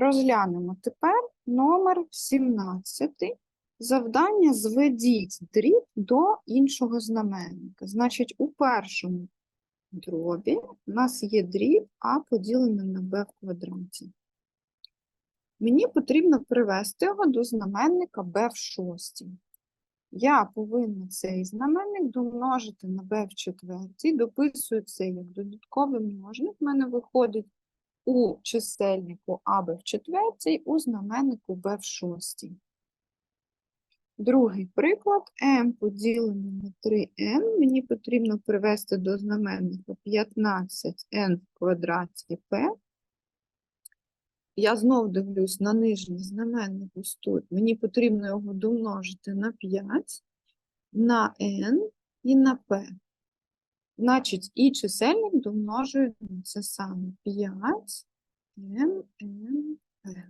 Розглянемо тепер номер 17. Завдання зведіть дріб до іншого знаменника. Значить, у першому дробі у нас є дріб А поділене на Б в квадраті. Мені потрібно привести його до знаменника Б в шостій. Я повинна цей знаменник домножити на b в четвертій, дописую це як додатковий множник. У мене виходить у чисельнику АБ в четвертій, у знаменнику Б в шостій. Другий приклад m поділене на 3n. Мені потрібно привести до знаменника 15n в квадраті p. Я знов дивлюсь на нижній знаменник ось тут. Мені потрібно його домножити на 5, на n і на p. Значить, і чисельник домножую на це саме 5, n, n, p.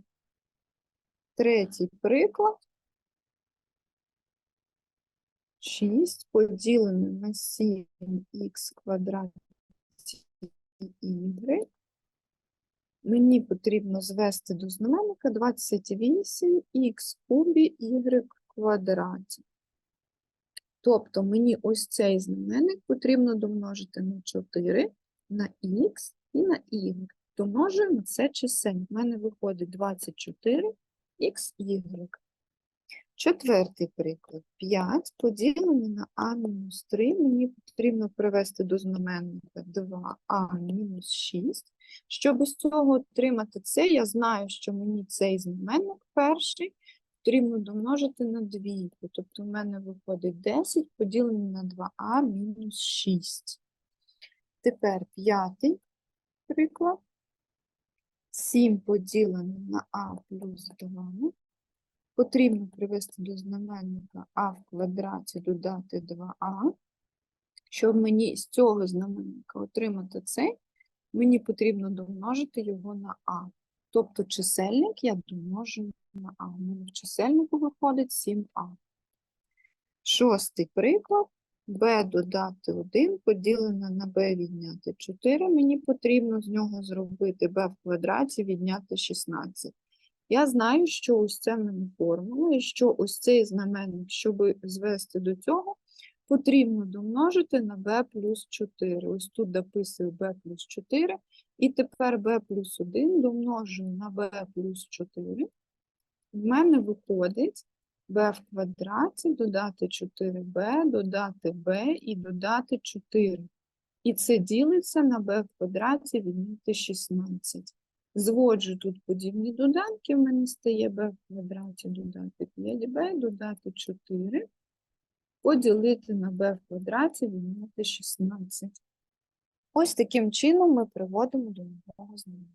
Третій приклад. 6 поділене на 7х квадраті y. Мені потрібно звести до знаменника 28х кубі y квадраті. Тобто мені ось цей знаменник потрібно домножити на 4, на х і на y. Домножую на це чисельник. У мене виходить 24х y. Четвертий приклад. 5 поділене на а-3. Мені потрібно привести до знаменника 2а-6. Щоб з цього отримати це, я знаю, що мені цей знаменник перший потрібно домножити на двійку. Тобто в мене виходить 10 поділене на 2а мінус 6. Тепер п'ятий приклад. 7 поділене на а плюс 2. Потрібно привести до знаменника а в квадраті додати 2а. Щоб мені з цього знаменника отримати цей, мені потрібно домножити його на а. Тобто чисельник я домножу на а. У мене в чисельнику виходить 7а. Шостий приклад. b додати 1 поділене на b відняти 4. Мені потрібно з нього зробити b в квадраті відняти 16. Я знаю, що ось це в мене формула, і що ось цей знаменник, щоб звести до цього, потрібно домножити на b плюс 4. Ось тут дописую b плюс 4, і тепер b плюс 1 домножую на b плюс 4. В мене виходить b в квадраті, додати 4b, додати b і додати 4. І це ділиться на b в квадраті відняти 16. Зводжу тут подібні доданки, в мене стає b в квадраті додати 5b, додати 4, поділити на b в квадраті відняти 16. Ось таким чином ми приводимо до нового знання.